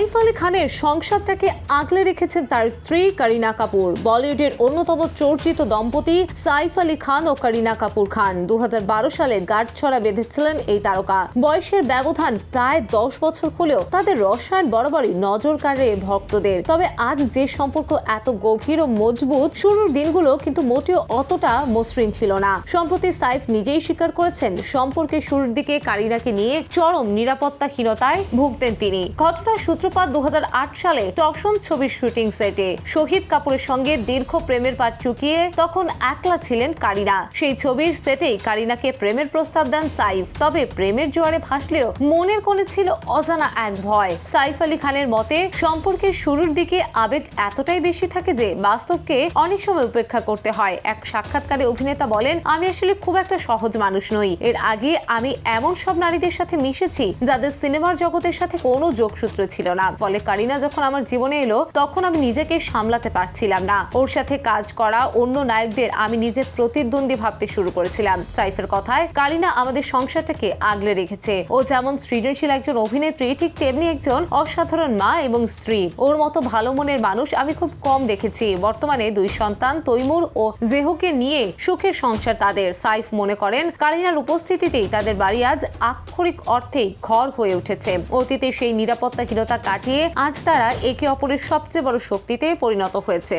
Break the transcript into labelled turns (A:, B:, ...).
A: সাইফ আলী খানের সংসারটাকে আগলে রেখেছেন তার স্ত্রী করিনা কাপুর। বলিউডের অন্যতম চর্চিত দম্পতি সাইফ আলী খান ও করিনা কাপুর খান দু সালে গাঁটছড়া বেঁধেছিলেন এই তারকা। বয়সের ব্যবধান প্রায় দশ বছর হলেও তাদের রসায়ন বরাবরই নজর কাড়ে ভক্তদের। তবে আজ যে সম্পর্ক এত গভীর ও মজবুত, শুরুর দিনগুলো কিন্তু মোটেও অতটা মসৃণ ছিল না। সম্প্রতি সাইফ নিজেই স্বীকার করেছেন সম্পর্কে শুরুর দিকে কারিনাকে নিয়ে চরম নিরাপত্তাহীনতায় ভুগতেন তিনি। ঘটনার সূত্রপাত দু সালে টকশন ছবির শুটিং সেটে শহীদ কাপুরের সঙ্গে দীর্ঘ প্রেমের পাট চুকিয়ে তখন একলা ছিলেন কারিনা। সেই ছবির সেটেই কারিনাকে প্রেমের প্রস্তাব দেন সাইফ। তবে প্রেমের জোয়ারে ভাসলেও মনের কোণে ছিল অজানা এক ভয়। সাইফ আলী খানের মতে, সম্পর্কের শুরুর দিকে আবেগ এতটাই বেশি থাকে যে বাস্তবকে অনেক সময় উপেক্ষা করতে হয়। এক সাক্ষাৎকারে অভিনেতা বলেন, আমি আসলে খুব একটা সহজ মানুষ নই। এর আগে আমি এমন সব নারীদের সাথে মিশেছি যাদের সিনেমার জগতের সাথে কোনো যোগসূত্র ছিল না ফলে কারিনা যখন আমার জীবনে এলো, তখন আমি নিজেকে সামলাতে পারছিলাম না। ওর সাথে কাজ করা, অন্য নায়কদের আমি নিজের প্রতিদ্বন্দ্বী ভাবতে শুরু করেছিলাম। সাইফের কথায়, কারিনা আমাদের সংসারটাকে আগলে রেখেছে। ও যেমন সৃজনশীল একজন অভিনেত্রী, ঠিক তেমনি একজন অসাধারণ মা এবং স্ত্রী। ওর মতো ভালো মনের মানুষ আমি খুব কম দেখেছি। বর্তমানে দুই সন্তান, তৈমুর ও জেহুকে নিয়ে সুখের সংসার তাদের। সাইফ মনে করেন, কারিনার উপস্থিতিতেই তাদের বাড়ি আজ আক্ষরিক অর্থেই ঘর হয়ে উঠেছে। অতীতে সেই নিরাপত্তাহীনতা কাটিয়ে আজ তারা একে অপরের সবচেয়ে বড় শক্তিতে পরিণত হয়েছে।